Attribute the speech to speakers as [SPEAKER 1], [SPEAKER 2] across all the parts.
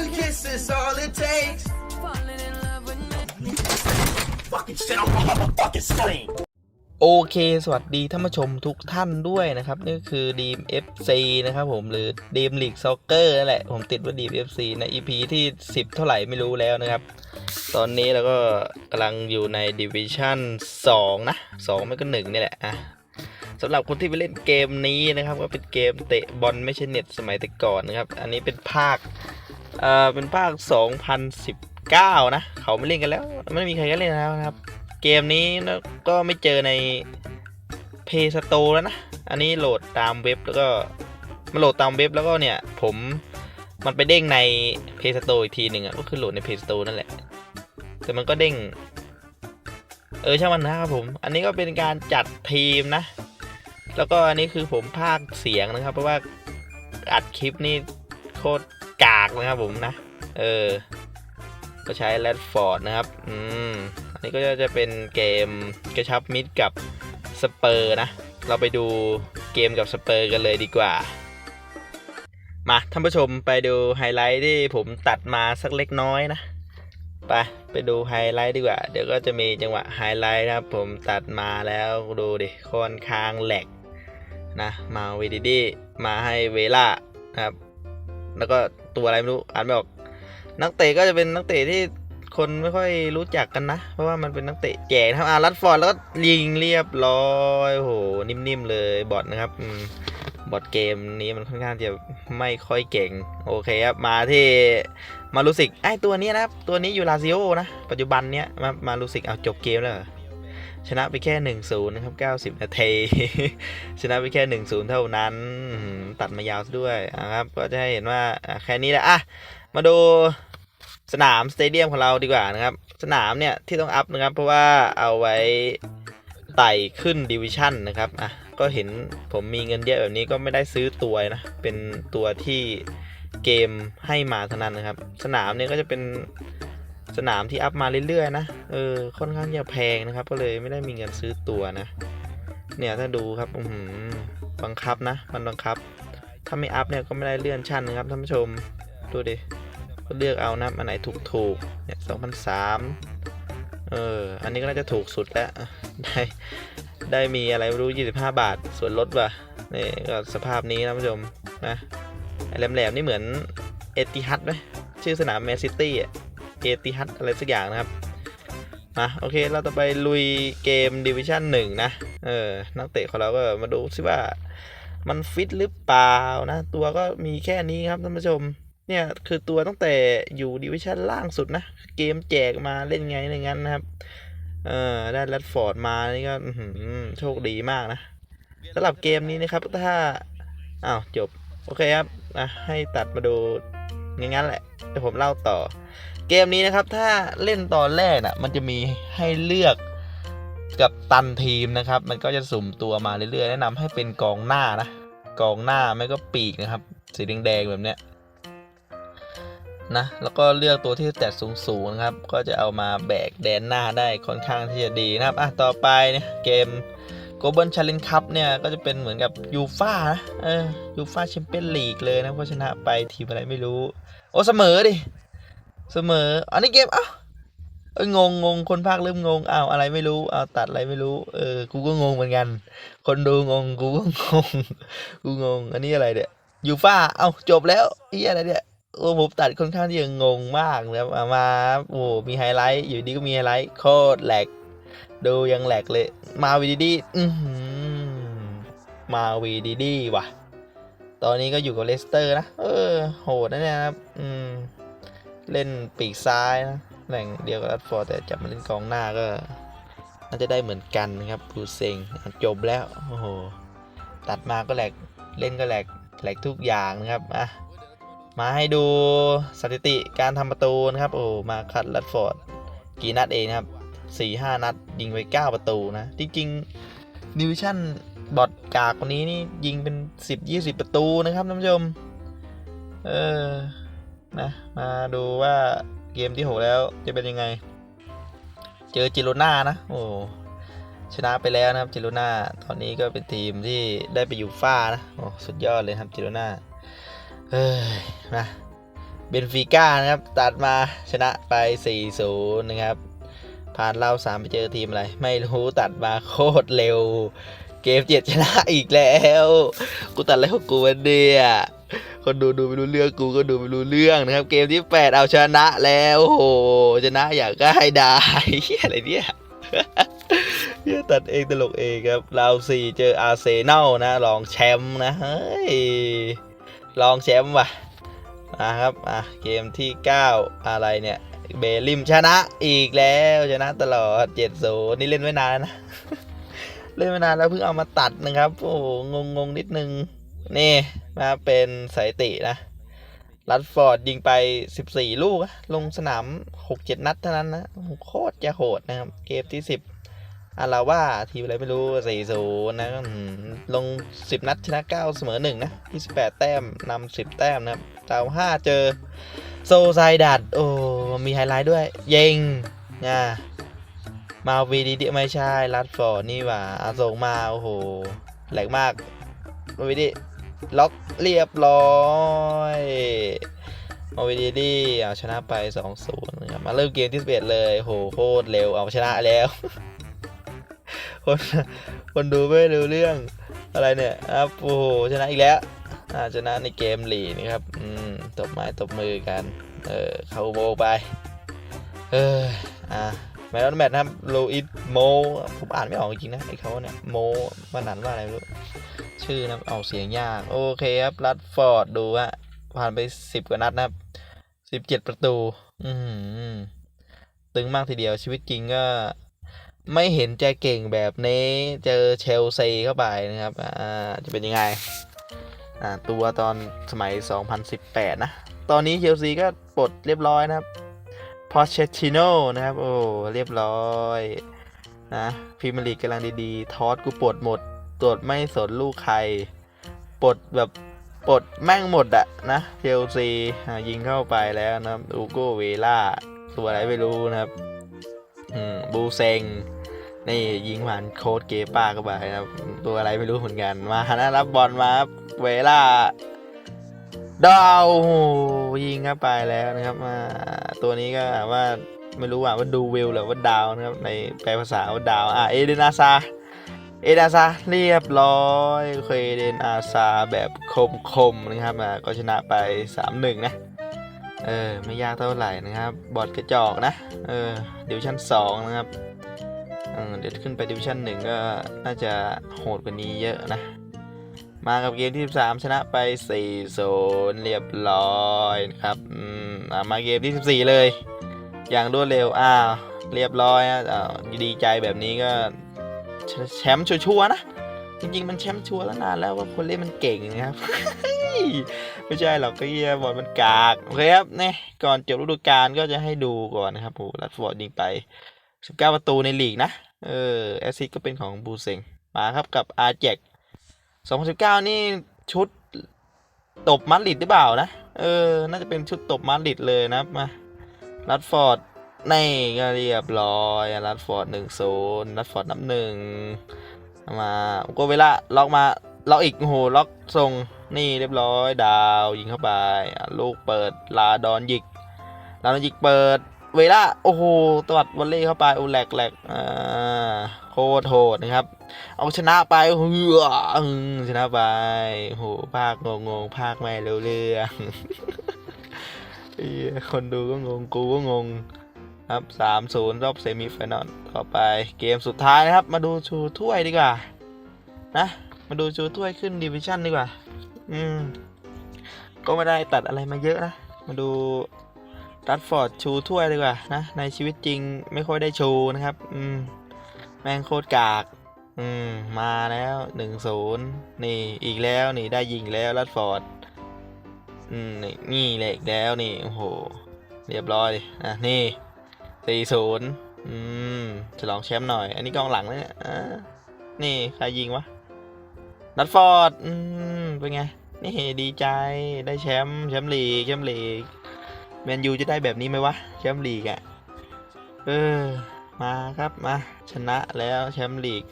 [SPEAKER 1] One kiss is all it takes.
[SPEAKER 2] Fucking shit on my motherfucking screen.
[SPEAKER 3] โอเค สวัสดีท่านผู้ชมทุกท่านด้วยนะครับ นี่คือดีม FC นะครับผมหรือดีมลีกซ็อกเกอร์นั่นแหละ ผมติดว่าดีม FC ใน EP ที่ 10 เท่าไหร่ไม่รู้แล้วนะครับ ตอนนี้เราก็กำลังอยู่ในดิวิชั่น2นะ 2 ไม่ก็ 1 นี่แหละอะสำหรับคนที่ไปเล่นเกมนี้นะครับ ก็เป็นเกมเตะบอลไม่ใช่เน็ตสมัยแต่ก่อนนะครับ อันนี้เป็นภาค เอ่อเป็นภาค 2019 นะ เขาไม่เล่นกันแล้ว ไม่มีใครก็เล่นแล้วนะครับ เกมนี้ก็ไม่เจอใน Play Store แล้วนะ อันนี้โหลดตามเว็บแล้วก็มาโหลดตามเว็บแล้วก็เนี่ย ผมมันไปเด้งใน Play Store อีกทีหนึ่งอะก็คือโหลดใน Play Store นั่นแหละ แต่มันก็เด้ง เออช่างมันนะครับผม อันนี้ก็เป็นการจัดทีมนะ แล้วก็อันนี้คือผมพากย์เสียงนะครับ เพราะว่าอัดคลิปนี่โคตร กากนะครับผมนะ เออ ก็ใช้แรดฟอร์ดนะครับ อืม อันนี้ก็จะเป็นเกมกระชับมิตรกับสเปอร์นะ เราไปดูเกมกับสเปอร์กันเลยดีกว่า มาท่านผู้ชมไปดูไฮไลท์ที่ผมตัดมาสักเล็กน้อยนะ ไปไปดูไฮไลท์ดีกว่า เดี๋ยวก็จะมีจังหวะไฮไลท์นะครับ ผมตัดมาแล้วดูดิค่อนข้างแหลกนะ มาวีดีดีมาให้เวล่านะครับ แล้วก็ตัวอะไรไม่รู้อ่านไม่ออก นักเตะก็จะเป็นนักเตะที่คนไม่ค่อยรู้จักกันนะ เพราะว่ามันเป็นนักเตะแก่นะครับอารัดฟอร์ดแล้วก็ยิงเรียบร้อยโหนิ่มๆเลยบอทนะครับบอทเกมนี้มันค่อนข้างจะไม่ค่อยเก่ง โอเคครับ มาที่มาลูสิกไอตัวนี้นะครับ ตัวนี้อยู่ลาซิโอนะ ปัจจุบันเนี้ยมามาลูสิกเอาจบเกมแล้ว ชนะไปแค่1นศูนะครับ 90 นาที ชนะไปแค่1นศูนย์เท่านั้น ตัดมายาวซะด้วยนะครับ ก็จะให้เห็นว่าแค่นี้แหละอะ มาดูสนามสเตเดียมของเราดีกว่านะครับ สนามเนี่ยที่ต้องอัพนะครับ เพราะว่าเอาไว้ไต่ขึ้นดิวิชั่นนะครับ อะ ก็เห็นผมมีเงินเยอะแบบนี้ก็ไม่ได้ซื้อตัวนะ เป็นตัวที่เกมให้มาเท่านั้นนะครับ สนามเนี่ยก็จะเป็น สนามที่อัพมาเรื่อยๆนะ เออ ค่อนข้างจะแพงนะครับ ก็เลยไม่ได้มีเงินซื้อตัวนะ เนี่ยถ้าดูครับอืบังคับนะ มันบังคับ ถ้าไม่อัพเนี่ยก็ไม่ได้เลื่อนชั้นนะครับท่านผู้ชม ดูดิ ก็เลือกเอานะอันไหนถูกถูกๆเนี่ยสองพันสามเออ อันนี้ก็น่าจะถูกสุดแล้ว ได้ ได้มีอะไรไม่รู้ยี่สิบห้าบาท ส่วนลดว่ะนี่ก็สภาพนี้นะท่านผู้ชมนะ ไอ้แหลมๆนี่เหมือนเอติฮัดไหมชื่อสนามแมนซิตี้อะ เอติฮัดอะไรสักอย่างนะครับมาโอเคเราต่อไปลุยเกมดิวิชั่นหนึ่งนะเออนักเตะของเราก็มาดูซิว่ามันฟิตหรือเปล่านะ ตัวก็มีแค่นี้ครับท่านผู้ชม เนี่ยคือตัวตั้งแต่อยู่ดิวิชั่นล่างสุดนะ เกมแจกมาเล่นไงในงั้นนะครับ เออได้แรดฟอร์ดมานี่ก็โชคดีมากนะสำหรับเกมนี้นะครับถ้าอ้าวจบ โอเคครับอะให้ตัดมาดูงั้นแหละเดี๋ยวผมเล่าต่อ เกมนี้นะครับถ้าเล่นตอนแรกน่ะมันจะมีให้เลือกกับตันทีมนะครับ มันก็จะสุ่มตัวมาเรื่อยๆ แนะนำให้เป็นกองหน้านะกองหน้าไม่ก็ปีกนะครับ สีแดงๆแบบเนี้ยนะแล้วก็เลือกตัวที่แตะสูงๆนะครับ ก็จะเอามาแบกแดนหน้าได้ค่อนข้างที่จะดีนะครับอะต่อไปเนี่ยเกม Global Challenge Cup เนี่ยก็จะเป็นเหมือนกับยูฟ่านะเออยูฟ่าแชมเปี้ยนลีกเลยนะเพราะชนะไปทีมอะไรไม่รู้ โอ้เสมอดิ เสมอ อันนี้เกมอ้าวเอ้ยงงงงคนภาคเริ่มงงอ้าวอะไรไม่รู้อ้าวตัดอะไรไม่รู้ เออ กูก็งงเหมือนกัน คนดูงง กูก็งง กูงง อันนี้อะไรเนี่ยยูฟ่าเอ้าจบแล้วเหียอะไรเนี่ยโอ้ผมตัดค่อนข้างที่จะงงมากนะครับเอามาโอ้มีไฮไลท์อยู่ดีก็มีไฮไลท์โคตรแหลก ดูยังแหลกเลย มาวีดีดีอืมาวีดีดีว่ะ ตอนนี้ก็อยู่กับเลสเตอร์นะ เออ โหดนะเนี่ยครับ อืม เล่นปีกซ้ายนะแหล่งเดียวกับรัดฟอร์แต่จับมาเล่นกองหน้าก็น่าจะได้เหมือนกันนะครับบรูเซงจบแล้วโอ้โหตัดมาก็แหลกเล่นก็แหลกแหลกทุกอย่างนะครับอะมาให้ดูสถิติการทำประตูนะครับโอ้มาคัดรัดฟอร์ดกี่นัดเองนะครับสี่ห้านัด ยิงไปเก้าประตูนะ จริงๆดิวิชั่นบอดกากคนนี้นี่ยิงเป็นสิบยี่สิบประตูนะครับท่านผู้ชม เออ นะ มาดูว่าเกมที่หแล้วจะเป็นยังไง เจอจิโรน่านะ โอ้ชนะไปแล้วนะครับจิโรน่าตอนนี้ก็เป็นทีมที่ได้ไปอยู่ฟ้านะ โอ้สุดยอดเลยครับจิโรน่าเฮ้ยมาเบนฟิก้านะครับตัดมาชนะไป 4-0 นะครับ ผ่านเราสามไปเจอทีมอะไร ไม่รู้ตัดมาโคตรเร็ว เกมเจ็ดชนะอีกแล้ว กูตัดอะไรของกูวันเดีย คนดูดูไม่รู้เรื่องกูก็ดูไม่รู้เรื่องนะครับ เกมที่ 8 เอาชนะแล้วโอ้โหชนะอยากได้ได้อะไรเนี่ยเหี้ยตัดเองตลกเองครับเราสี่เจออาร์เซนอลนะรองแชมป์นะเฮ้ยรองแชมป์ว่ะมาครับอะเกมที่ 9 อะไรเนี่ยเบลลิมชนะอีกแล้วชนะตลอด7 0นี่เล่นไว้นานนะ เล่นไมานานแล้วเพิ่งเอามาตัดนะครับ โอ้โหงงงนิดนึง นี่มาเป็นสถิตินะรัดฟอร์ดยิงไป 14 ลูก ลงสนาม 6-7 นัดเท่านั้นนะโอ้โหโคตรจะโหดนะครับ เกมที่ 10 อาราว่าทีมอะไรไม่รู้ 4-0 นะลง 10 นัดชนะ 9 เสมอ 1 นะ 28 แต้มนำ10 แต้มนะครับดาว5 เจอ โซไซดัดโอ้ มีไฮไลท์ด้วย เยงนะมาวีดีไม่ใช่รัดฟอร์ดนี่ว่าอาส่งมา โอ้โหแหลกมากมาวีดี ล็อกเรียบร้อยมาวีดีดีเอาชนะไป 2-0นะครับมาเริ่มเกมที่11เลยโหโคตรเร็วเอาชนะแล้ว คนคนดูไม่รู้เรื่องอะไรเนี่ยครับโอ้โหชนะอีกแล้วอาชนะในเกมหลีนะครับอืมตบไม้ตบมือกัน เออเข้าโมไป เอออะแมตช์แมตช์นะครับโลอิสโมผมอ่านไม่ออกจริงนะไอ้เขาเนี่ยโมมันนันว่าอะไรไม่รู้ ชื่อนะเอาเสียงยาก โอเคครับรัดฟอร์ดดูฮะผ่านไปสิบกว่านัดนะครับสิบเจ็ดประตู อือหือตึงมากทีเดียวชีวิตจริงก็ ไม่เห็นใจเก่งแบบนี้เจอเชลซีเข้าไปนะครับ อ่า จะเป็นยังไง อ่า ตัวตอนสมัย 2018 นะ ตอนนี้เชลซีก็ปลดเรียบร้อยนะครับพอเชติโนนะครับ โอ้ เรียบร้อยนะพรีเมียร์ลีกกำลังดีๆ ทอสกูปลดหมด ตรวจไม่สนลูกใครปลดแบบปลดแม่งหมดอะนะเชลซียิงเข้าไปแล้วนะครับอูโกเวล่าตัวอะไรไม่รู้นะครับบูเซงนี่ยิงผ่านโค้ดเกป้าเข้าไปนะครับ ตัวอะไรไม่รู้เหมือนกัน มานะรับบอลมาครับเวล่าดาวยิงเข้าไปแล้วนะครับมาตัวนี้ก็ว่าไม่รู้อะว่าดูวิวหรือว่าดาวนะครับในแปลภาษาว่าดาวอะเอเดนอาซา เอเดนอาซาเรียบร้อยเคยเดนอาซาแบบคมๆนะครับอะก็ชนะไป 3-1 นะ เออ ไม่ยากเท่าไหร่นะครับ บอดกระจอกนะ เออดิวชั่น 2 นะครับเออเดี๋ยวขึ้นไปดิวชั่น1ก็น่าจะโหดกว่านี้เยอะนะ มากับเกมที่ 13 ชนะไป4-0เรียบร้อยนะครับอืมมาเกมที่ 14 เลย อย่างรวดเร็ว อ้าว เรียบร้อยนะอ่าดีใจแบบนี้ก็ แชมป์ชัวร์นะ จริง ๆ มันแชมป์ชัวร์แล้วนานแล้วว่าคนเล่นมันเก่งนะครับ ไม่ใช่หรอกก็เฮียบอลมันกากโอเคครับเนี่ยก่อนจบฤดูกาลก็จะให้ดูก่อนนะครับโอ้ลัดฟอร์ดยิงไป 19 ประตูในลีกนะ เออแอซิสก็เป็นของบูเซงมาครับกับอาร์เจก2019 นี่ชุดตบมาดริดหรือเปล่านะ เออ น่าจะเป็นชุดตบมาดริดเลยนะมารัดฟอร์ด นี่ก็เรียบร้อยรัดฟอร์ดหนึ่งศูนย์รัดฟอร์ดนับหนึ่งมาโก็เวลาล็อกมาล็อกอีกโอ้โหล็อกส่งนี่เรียบร้อยดาวยิงเข้าไปลูกเปิดลาดอนยิกลาดอนยิกเปิดเวลาโอ้โหตวัดวอลเล่เข้าไปโอ้แหลกแหลกอ่าโคตรโหดนะครับ เอาชนะไปเฮือชนะไปโหภาคงงงภาคไม่เรื่องเหี้ยคนดูก็งงกูก็งง ครับสามศูนย์รอบเซมิไฟนอลต่อไปเกมสุดท้ายนะครับ มาดูชูถ้วยดีกว่า นะ มาดูชูถ้วยขึ้นดิวิชั่นดีกว่า อืม ก็ไม่ได้ตัดอะไรมาเยอะนะ มาดูรัดฟอร์ดชูถ้วยดีกว่านะ ในชีวิตจริงไม่ค่อยได้ชูนะครับ อืม แม่งโคตรกาก อืม มาแล้วหนึ่งศูนย์นี่อีกแล้วนี่ได้ยิงแล้วรัดฟอร์ดอืมนี่นี่แหละอีกแล้วนี่โอ้โหเรียบร้อยอะนี่ สี่ศูนย์อืมฉลองแชมป์หน่อย อันนี้กองหลังนะเนี่ยนี่ใครยิงวะรัดฟอร์ดอืมเป็นไง นี่ดีใจได้แชมป์แชมป์ลีกแชมป์ลีกแมนยูจะได้แบบนี้ไหมวะแชมป์ลีกอะ่ะเออมาครับมาชนะแล้วแชมป์ลีก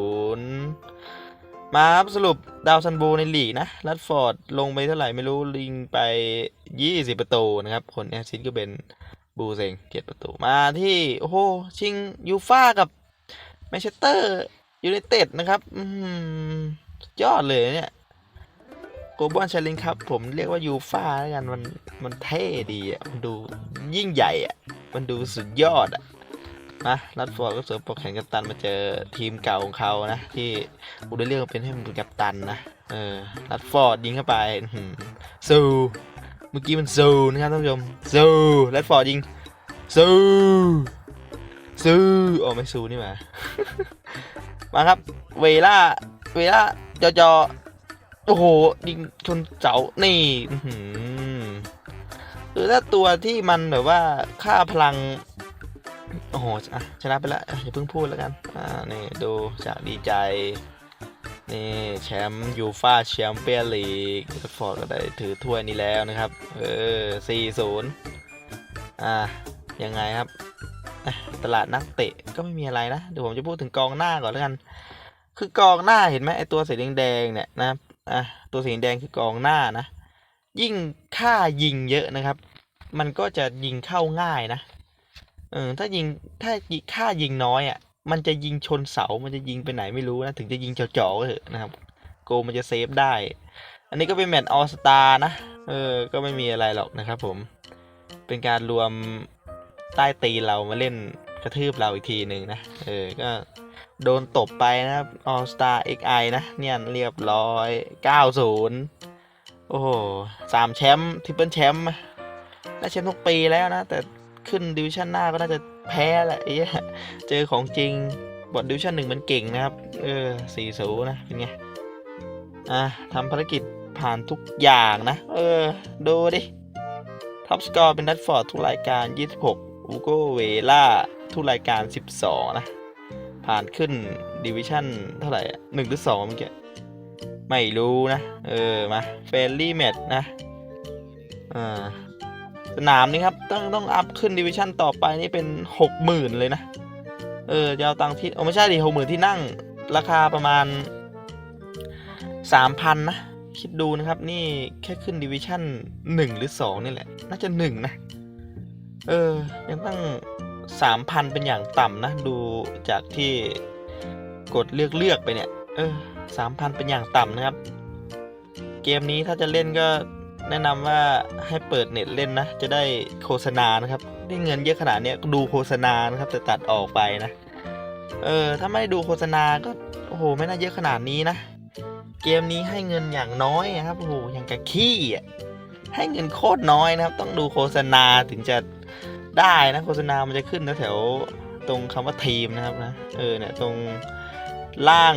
[SPEAKER 3] 5-0 มาครับสรุปดาวซันโบในลีกนะลัดฟอร์ดลงไปเท่าไหร่ไม่รู้ลิงไป 20 ประตูนะครับคนแอซิสก็เป็น บูเซง7ประตูมาที่โอ้โหชิงยูฟ่ากับแมนเชสเตอร์ยูไนเต็ดนะครับอืมยอดเลยเนี่ยโกลบอลชาเลนครับ ผมเรียกว่ายูฟ่าแล้วกันมันมันเท่ดีอะมันดูยิ่งใหญ่อะมันดูสุดยอดอะนะลัดฟอร์ดก็เสริมปกแขนกัปตันมาเจอทีมเก่าของเขานะ ที่กูได้เรียกเป็นให้มันเป็นกัปตันนะเออลัดฟอร์ดยิงเข้าไป ซู มื่อกี้มันซูนะครับท่านผู้ชมซูลัดฟอร์ดยิงซูซูโอ้ไม่ซูนี่หว่ามาครับ เวล่า เวล่าจอจอโอ้โห ยิงชนเสา นี่อื้อหือคือถ้าตัวที่มันแบบว่าค่าพลัง โอ้โหชนะไปแล้วอะอย่าเพิ่งพูดแล้วกัน อ่า นี่ ดูจากดีใจ นี่แชมป์ยูฟาแชมเปี้ยนลีกฟอร์ดก็ได้ถือถ้วยนี้แล้วนะครับ เออ4-0อ่า ยังไงครับ ตลาดนักเตะก็ไม่มีอะไรนะ เดี๋ยวผมจะพูดถึงกองหน้าก่อนแล้วกัน คือกองหน้าเห็นไหมไอตัวสีแดงเนี่ยนะครับอะตัวสีแดงคือกองหน้านะ ยิ่งค่ายิงเยอะนะครับ มันก็จะยิงเข้าง่ายนะเออถ้ายิงถ้าค่ายิงน้อยอะ มันจะยิงชนเสา มันจะยิงไปไหนไม่รู้นะ ถึงจะยิงจ่อๆก็เถอะนะครับ โกมันจะเซฟได้ อันนี้ก็เป็นแมตช์ออสตานะ เออ ก็ไม่มีอะไรหรอกนะครับผม เป็นการรวมใต้ตีเรามาเล่นกระทืบเราอีกทีหนึ่งนะ เออ ก็โดนตบไปนะครับออสตา XI นะ เนี่ยเรียบร้อย 90 โอ้โหสามแชมป์ ทริปเปิลแชมป์ได้แชมป์ทุกปีแล้วนะ แต่ขึ้นดิวิชั่นหน้าก็น่าจะ แพ้แหละไอ้เหี้ยเจอของจริงบอดดิวชั่นหนึ่งมันเก่งนะครับ เออสี่ศูนะเป็นไง อะทำภารกิจผ่านทุกอย่างนะ เออ ดูดิ ท็อปสกอร์เป็นดัตฟอร์ดทุกรายการ 26อูโกเวล่าทุกรายการ 12 นะ ผ่านขึ้นดิวิชั่นเท่าไหร่อะหนึ่งหรือสองเมื่อกี้ ไม่รู้นะ เออ มาเฟรนลี่แมตนะ อ่า สนามนี้ครับ ต้องต้องอัพขึ้นดิวิชั่นต่อไปนี่เป็นหกหมื่นเลยนะ เออจะเอาตังค์ที่โอ้ไม่ใช่ดิหกหมื่นที่นั่งราคาประมาณสามพันนะ คิดดูนะครับ นี่แค่ขึ้นดิวิชั่นหนึ่งหรือสองนี่แหละ น่าจะหนึ่งนะ เออ ยังตั้งสามพันเป็นอย่างต่ำนะ ดูจากที่กดเลือกเลือกไปเนี่ย เออสามพันเป็นอย่างต่ำนะครับ เกมนี้ถ้าจะเล่นก็ แนะนำว่าให้เปิดเน็ตเล่นนะ จะได้โฆษณานะครับได้เงินเยอะขนาดนี้ดูโฆษณานะครับ แต่ตัดออกไปนะ เออถ้าไม่ดูโฆษณาก็โอ้โหไม่น่าเยอะขนาดนี้นะ เกมนี้ให้เงินอย่างน้อยนะครับโอ้โหอย่างกะขี้อะให้เงินโคตรน้อยนะครับ ต้องดูโฆษณาถึงจะได้นะโฆษณามันจะขึ้นแถวตรงคำว่าทีมนะครับนะเออเนี่ยตรงล่าง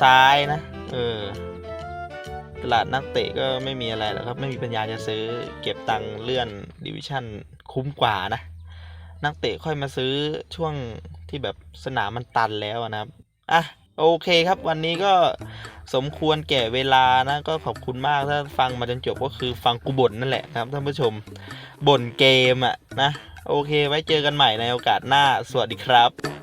[SPEAKER 3] ซ้ายนะ เออ ตลาดนักเตะก็ไม่มีอะไรหรอกครับ ไม่มีปัญญาจะซื้อเก็บตังค์เลื่อนดิวิชั่นคุ้มกว่านะ นักเตะค่อยมาซื้อช่วงที่แบบสนามมันตันแล้วนะครับอะโอเคครับวันนี้ก็สมควรแก่เวลานะ ก็ขอบคุณมากถ้าฟังมาจนจบก็คือฟังกูบ่นนั่นแหละครับท่านผู้ชมบ่นเกมอะนะ โอเคไว้เจอกันใหม่ในโอกาสหน้าสวัสดีครับ